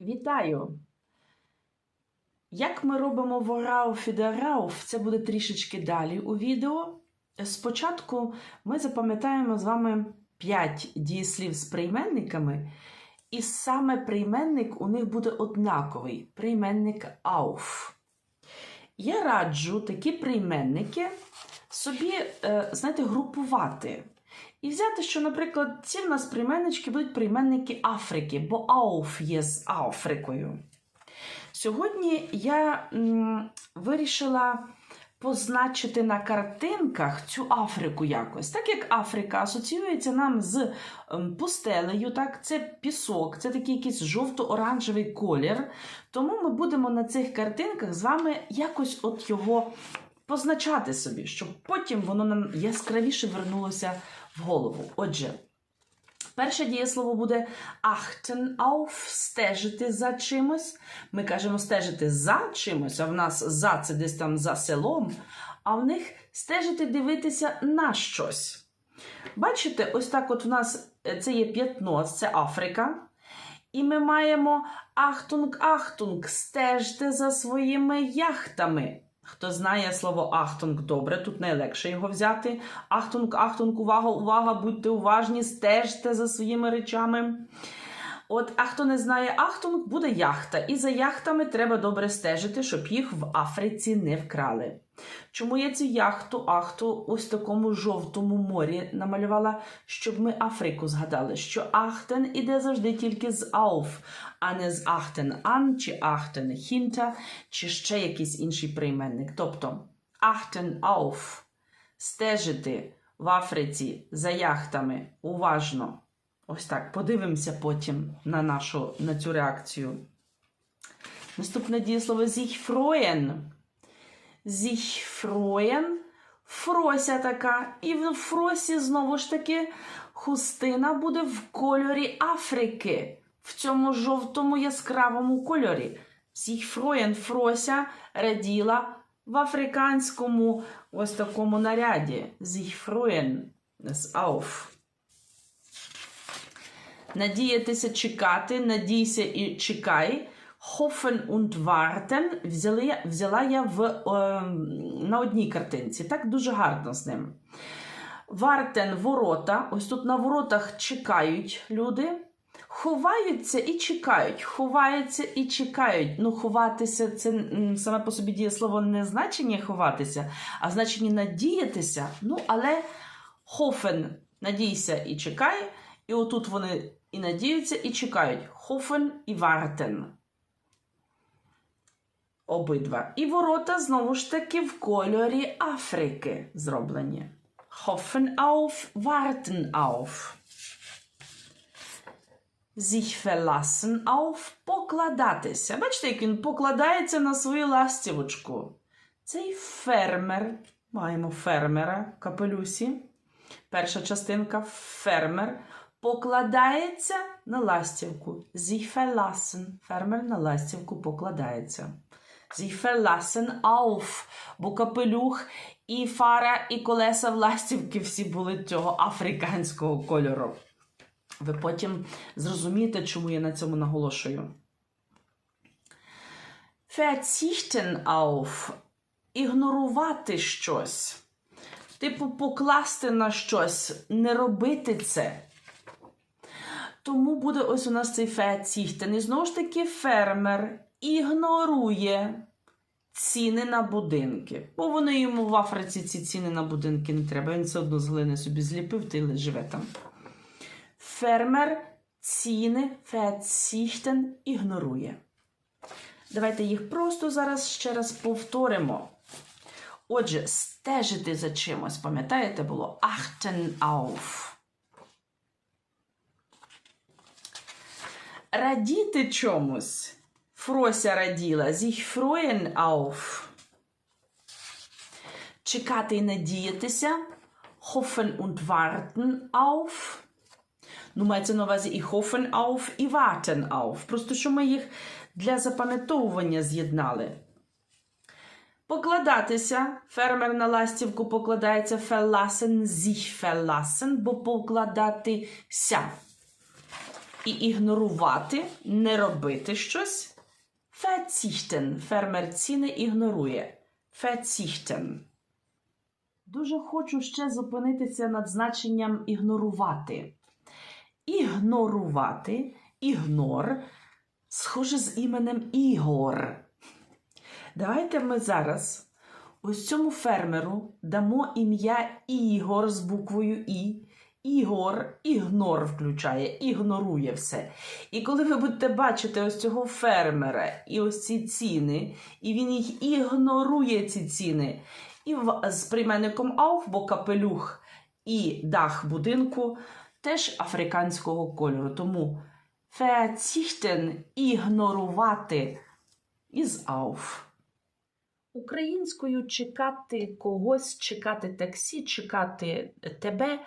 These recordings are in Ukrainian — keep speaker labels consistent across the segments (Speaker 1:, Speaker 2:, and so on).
Speaker 1: Вітаю! Як ми робимо ворауф і дерауф, це буде трішечки далі у відео. Спочатку ми запам'ятаємо з вами 5 дієслів з прийменниками, і саме прийменник у них буде однаковий прийменник auf. Я раджу такі прийменники собі, е, знаєте, групувати. І взяти, що, наприклад, ці в нас прийменнички будуть прийменники Африки, бо Ауф є з Африкою. Сьогодні я м, вирішила позначити на картинках цю Африку якось. Так як Африка асоціюється нам з ем, пустелею, так, це пісок, це такий якийсь жовто-оранжевий колір. Тому ми будемо на цих картинках з вами якось от його позначати собі, щоб потім воно нам яскравіше вернулося в голову. Отже, перше дієслово буде achten auf, стежити за чимось. Ми кажемо стежити за чимось, а в нас за це десь там за селом, а в них стежити, дивитися на щось. Бачите, ось так от в нас е, це є п'ятно, це Африка. І ми маємо ахтунг, ахтунг, стежте за своїми яхтами. Хто знає слово ахтунг добре, тут найлегше його взяти. Ахтунг, ахтунг, увага, увага, будьте уважні, стежте за своїми речами. От, а хто не знає ахтунг, буде яхта. І за яхтами треба добре стежити, щоб їх в Африці не вкрали. Чому я цю яхту, ахту ось такому жовтому морі намалювала, щоб ми Африку згадали, що ахтен іде завжди тільки з ауф, а не з ахтен ан, чи ахтен хінта, чи ще якийсь інший прийменник. Тобто ахтен ауф стежити в Африці за яхтами уважно. Ось так, подивимося потім на, нашу, на цю реакцію. Наступне дієслово freuen. Sich. Фрося така. І в фросі знову ж таки хустина буде в кольорі Африки. В цьому жовтому яскравому кольорі. Freuen. Фрося раділа в африканському ось такому наряді. Freuen. Das auf. Надіятися чекати, надійся і чекай. Hoffen und warten взяла я, взяла я в, е, на одній картинці. Так дуже гарно з ним. Warten – ворота. Ось тут на воротах чекають люди. Ховаються і чекають. Ховаються і чекають. Ну, ховатися це саме по собі дієслово не значення ховатися, а значення надіятися. Ну, але hoffen – надійся і чекай. І отут вони і надіються, і чекають. Hoffen і warten. Обидва. І ворота знову ж таки в кольорі Африки зроблені. Hoffen auf, warten auf. Sich verlassen auf покладатися. Бачите, як він покладається на свою ластівочку. Цей фермер. Маємо фермера в капелюсі. Перша частинка фермер покладається на ластівку. Sie verlassen. Фермер на ластівку покладається. Sie verlassen auf, бо капелюх і фара, і колеса в ластівки всі були цього африканського кольору. Ви потім зрозумієте, чому я на цьому наголошую. Verzichten auf ігнорувати щось. Типу, покласти на щось, не робити це. Тому буде ось у нас цей verzichten. І знову ж таки, фермер ігнорує ціни на будинки. Бо вони йому в Африці ці ціни на будинки не треба. Він все одно з глини собі зліпив та й живе там. Фермер ціни verzichten ігнорує. Давайте їх просто зараз ще раз повторимо. Отже, стежити за чимось, пам'ятаєте, було achten auf. Радіти чомусь. Фрося раділа. Sich freuen auf. Чекати і надіятися. Hoffen und warten auf. Ну, мається на увазі і hoffen auf, і warten auf. Просто що ми їх для запам'ятовування з'єднали. Покладатися. Фермер на ластівку покладається verlassen, sich verlassen, бо покладатися. І ігнорувати, не робити щось. Verzichten. Фермер ціни ігнорує. Verzichten. Дуже хочу ще зупинитися над значенням ігнорувати. Ігнорувати, ігнор, схоже з іменем Ігор. Давайте ми зараз ось цьому фермеру дамо ім'я Ігор з буквою І. Ігор ігнор включає, ігнорує все. І коли ви будете бачити ось цього фермера і ось ці ціни, і він їх ігнорує ці ціни, і з прийменником auf, бо капелюх і дах будинку теж африканського кольору. Тому verzichten – ігнорувати із auf. Українською чекати когось, чекати таксі, чекати тебе.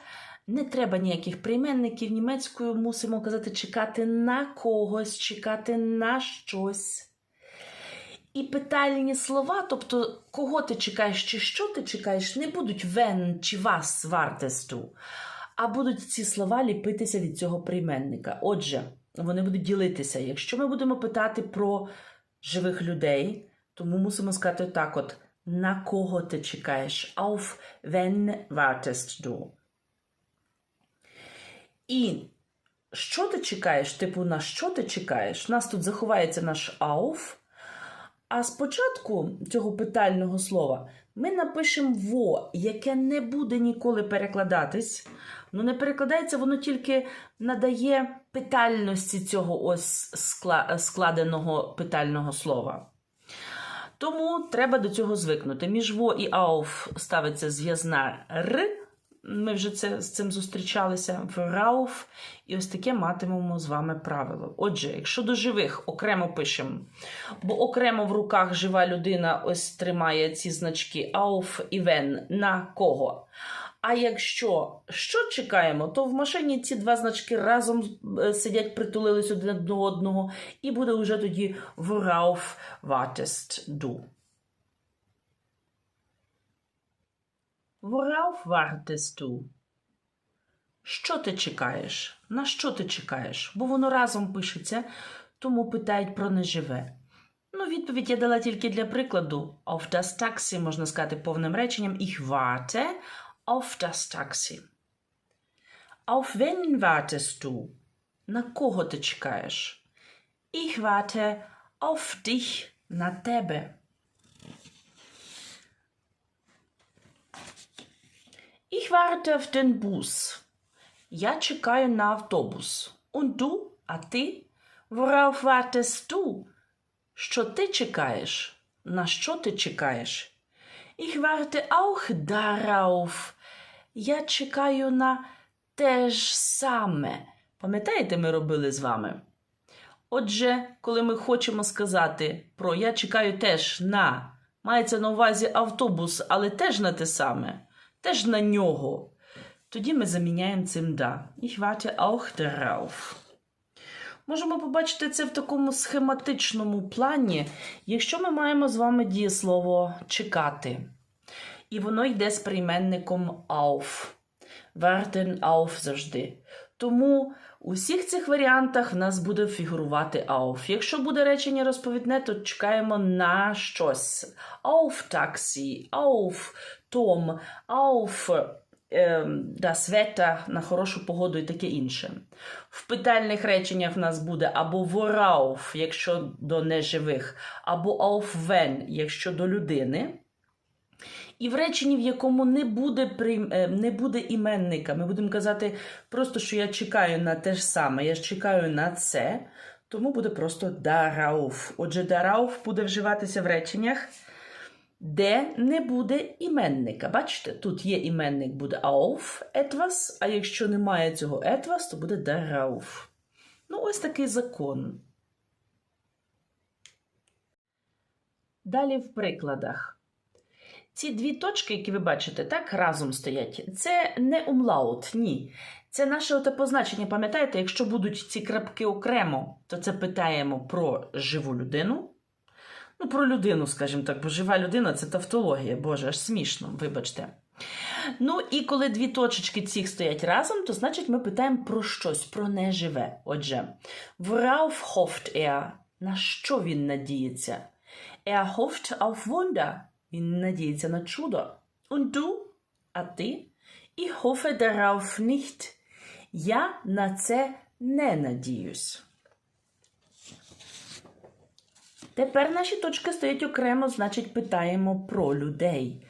Speaker 1: Не треба ніяких прийменників. Німецькою мусимо казати чекати на когось, чекати на щось. І питальні слова, тобто кого ти чекаєш чи що ти чекаєш, не будуть wenn чи вас вартесту, а будуть ці слова ліпитися від цього прийменника. Отже, вони будуть ділитися. Якщо ми будемо питати про живих людей, тому мусимо сказати так: от на кого ти чекаєш? Auf wen wartest du? І що ти чекаєш? Типу, на що ти чекаєш? У нас тут заховається наш auf. А спочатку цього питального слова ми напишемо во, яке не буде ніколи перекладатись. Ну, не перекладається, воно тільки надає питальності цього ось складеного питального слова. Тому треба до цього звикнути. Між во і ауф ставиться зв'язна р. Ми вже це, з цим зустрічалися в рауф, і ось таке матимемо з вами правило. Отже, якщо до живих окремо пишемо, бо окремо в руках жива людина ось тримає ці значки ауф і вен на кого. А якщо що чекаємо, то в машині ці два значки разом е, сидять, притулились один до одного, і буде вже тоді worauf wartest du. Worauf wartest du? Що ти чекаєш? На що ти чекаєш? Бо воно разом пишеться, тому питають про неживе. Ну, відповідь я дала тільки для прикладу. Auf das Taxi можна сказати повним реченням Ich warte auf das Taxi. Auf wen wartest du? На кого ти чекаєш? Ich warte auf dich, на тебе. Ich warte auf den Bus. Я чекаю на автобус. Und du? А ти? Worauf wartest du? Що ти чекаєш? На що ти чекаєш? Ich warte auch darauf. Я чекаю на те ж саме. Пам'ятаєте, ми робили з вами? Отже, коли ми хочемо сказати про я чекаю теж на, мається на увазі автобус, але теж на те саме, теж на нього, тоді ми заміняємо цим да. Ich warte auch darauf. Можемо побачити це в такому схематичному плані, якщо ми маємо з вами дієслово чекати. І воно йде з прийменником auf. Warten auf завжди. Тому у всіх цих варіантах в нас буде фігурувати auf. Якщо буде речення розповідне, то чекаємо на щось. Auf таксі, auf Том, auf das Wetter, на хорошу погоду і таке інше. В питальних реченнях в нас буде або worauf, якщо до неживих, або auf when, якщо до людини. І в реченні, в якому не буде, е, не буде іменника, ми будемо казати просто, що я чекаю на те ж саме, я чекаю на це, тому буде просто darauf. Отже, darauf буде вживатися в реченнях, де не буде іменника. Бачите, тут є іменник, буде auf etwas, а якщо немає цього etwas, то буде darauf. Ну, ось такий закон. Далі в прикладах. Ці дві точки, які ви бачите, так разом стоять. Це не умлаут, ні. Це наше оте позначення. Пам'ятаєте, якщо будуть ці крапки окремо, то це питаємо про живу людину. Ну, про людину, скажімо так, бо жива людина це тавтологія, боже, аж смішно, вибачте. Ну, і коли дві точечки цих стоять разом, то значить ми питаємо про щось, про неживе. Отже, worauf hofft er? На що він надіється? Er hofft auf Wunder. Він надіється на чудо. Und du? А ти? Ich hoffe darauf nicht. Я на це не надіюсь. Тепер наші точки стоять окремо, значить, питаємо про людей.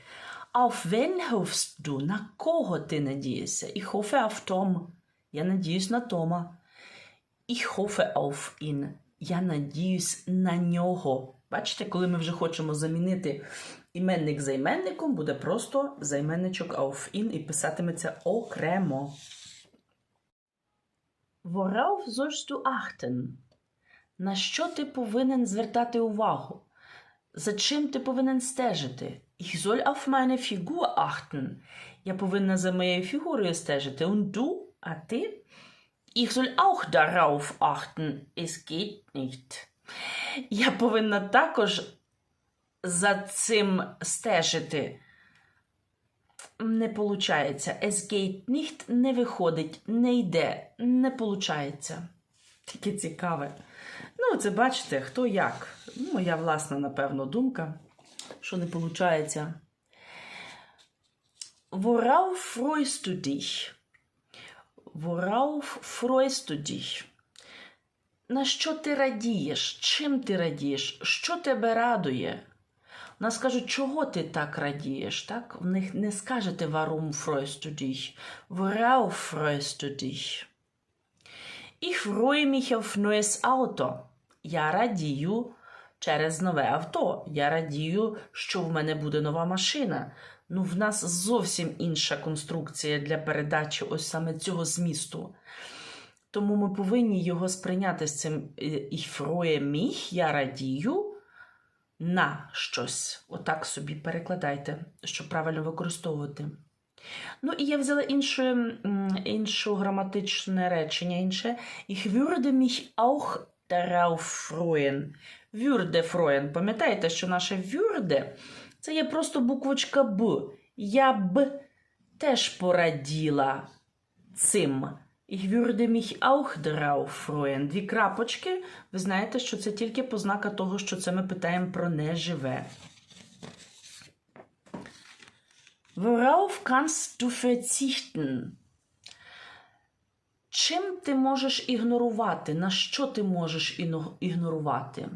Speaker 1: Auf wen hoffst du? На кого ти надієшся? Ich hoffe auf Tom. Я надіюсь на Тома. Ich hoffe auf ihn. Я надіюсь на нього. Бачите, коли ми вже хочемо замінити іменник займенником, буде просто займенничок auf ihn і писатиметься окремо. Worauf sollst du achten? На що ти повинен звертати увагу? За чим ти повинен стежити? Ich soll auf meine Figur achten. Я повинна за моєю фігурою стежити. Und du? А ти? Ich soll auch darauf achten. Es geht nicht. Я повинна також за цим стежити. Не получається. Es geht не виходить, не йде, не получається. Таке цікаве. Ну, це бачите, хто як. Ну, Моя власна, напевно, думка, що не виходить. Worauf freust du dich? Worauf freust du dich? На що ти радієш? Чим ти радієш? Що тебе радує? Нас кажуть, чого ти так радієш? Так? В них не скажете warum freust du dich? Worauf freust du dich? Ich freue mich auf neues Auto. Я радію через нове авто. Я радію, що в мене буде нова машина. Ну, в нас зовсім інша конструкція для передачі ось саме цього змісту. Тому ми повинні його сприйняти з цим ich freue mich, я радію на щось. Отак собі перекладайте, щоб правильно використовувати. Ну, і я взяла інше, м, іншу граматичне речення, інше. Ich würde mich auch darauf freuen. Würde freuen. Пам'ятаєте, що наше würde – це є просто буквочка Б. Я б теж пораділа цим. Ich würde mich auch darauf freuen. Дві крапочки. Ви знаєте, що це тільки познака того, що це ми питаємо про неживе. Worauf kannst du verzichten? Чим ти можеш ігнорувати? На що ти можеш ігнорувати?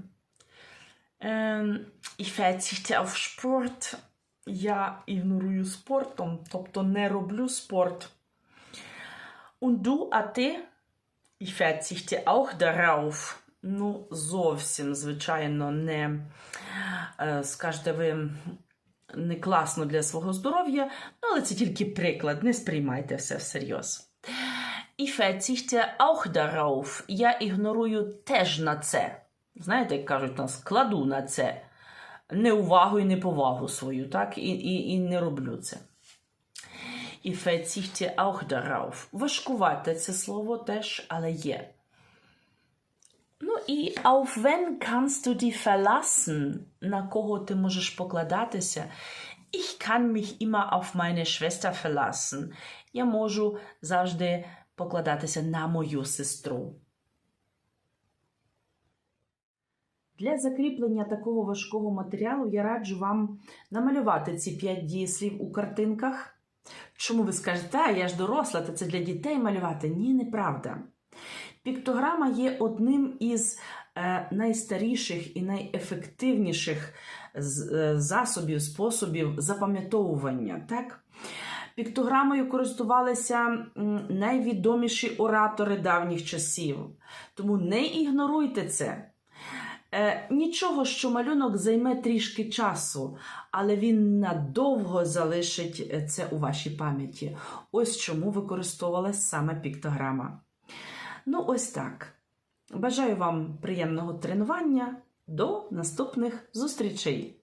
Speaker 1: Ем, ich verzichte auf Sport. Я ігнорую спортом, тобто не роблю спорт. Und du, а ти? Ich verzichte auch darauf. Ну, зовсім, звичайно, не е, скажете ви не класно для свого здоров'я, ну, але це тільки приклад, не сприймайте все всерйоз. Ich verzichte auch darauf. Я ігнорую теж на це. Знаєте, як кажуть нас, кладу на це неувагу і неповагу свою, так? І, і, і не роблю це. Ich verzichte auch darauf. Важкувате це слово теж, але є. Ну і auf wen kannst du die verlassen? На кого ти можеш покладатися? Ich kann mich immer auf meine Schwester verlassen. Я можу завжди покладатися на мою сестру. Для закріплення такого важкого матеріалу я раджу вам намалювати ці п'ять дієслів у картинках. Чому ви скажете, а я ж доросла, та це для дітей малювати? Ні, неправда. Піктограма є одним із е, найстаріших і найефективніших е, засобів, способів запам'ятовування. Так? Піктограмою користувалися найвідоміші оратори давніх часів. Тому не ігноруйте це. Е, нічого, що малюнок займе трішки часу, але він надовго залишить е, це у вашій пам'яті. Ось чому використовувалась саме піктограма. Ну, ось так. Бажаю вам приємного тренування. До наступних зустрічей!